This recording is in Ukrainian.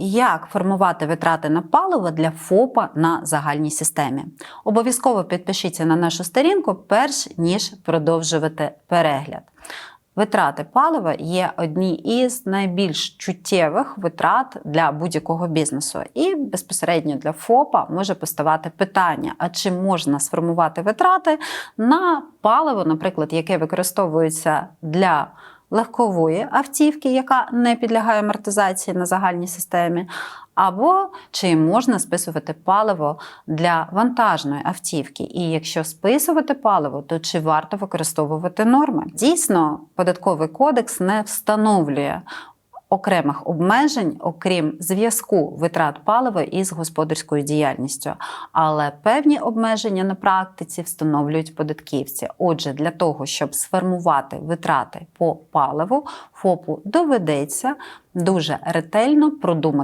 Як формувати витрати на паливо для ФОПа на загальній системі? Обов'язково підпишіться на нашу сторінку, перш ніж продовжувати перегляд. Витрати палива є одні із найбільш чуттєвих витрат для будь-якого бізнесу. І безпосередньо для ФОПа може поставати питання: а чи можна сформувати витрати на паливо, наприклад, яке використовується для легкової автівки, яка не підлягає амортизації на загальній системі, або чи можна списувати паливо для вантажної автівки. І якщо списувати паливо, то чи варто використовувати норми? Дійсно, податковий кодекс не встановлює. Окремих обмежень, окрім зв'язку витрат палива із господарською діяльністю, але певні обмеження на практиці встановлюють податківці. Отже, для того, щоб сформувати витрати по паливу, ФОПу доведеться дуже ретельно продумати.